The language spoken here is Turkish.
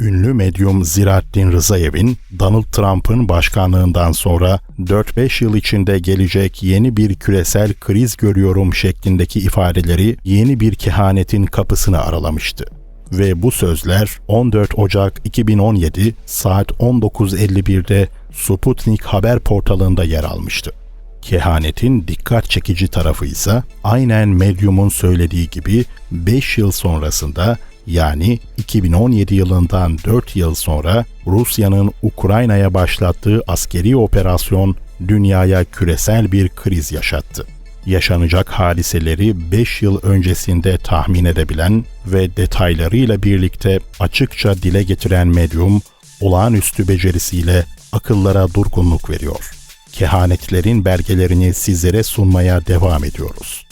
Ünlü medyum Ziraddin Rızayev'in Donald Trump'ın başkanlığından sonra 4-5 yıl içinde gelecek yeni bir küresel kriz görüyorum şeklindeki ifadeleri yeni bir kehanetin kapısını aralamıştı. Ve bu sözler 14 Ocak 2017 saat 19.51'de Sputnik haber portalında yer almıştı. Kehanetin dikkat çekici tarafı ise aynen medyumun söylediği gibi 5 yıl sonrasında yani 2017 yılından 4 yıl sonra Rusya'nın Ukrayna'ya başlattığı askeri operasyon dünyaya küresel bir kriz yaşattı. Yaşanacak hadiseleri 5 yıl öncesinde tahmin edebilen ve detaylarıyla birlikte açıkça dile getiren medyum olağanüstü becerisiyle akıllara durgunluk veriyor. Kehanetlerin belgelerini sizlere sunmaya devam ediyoruz.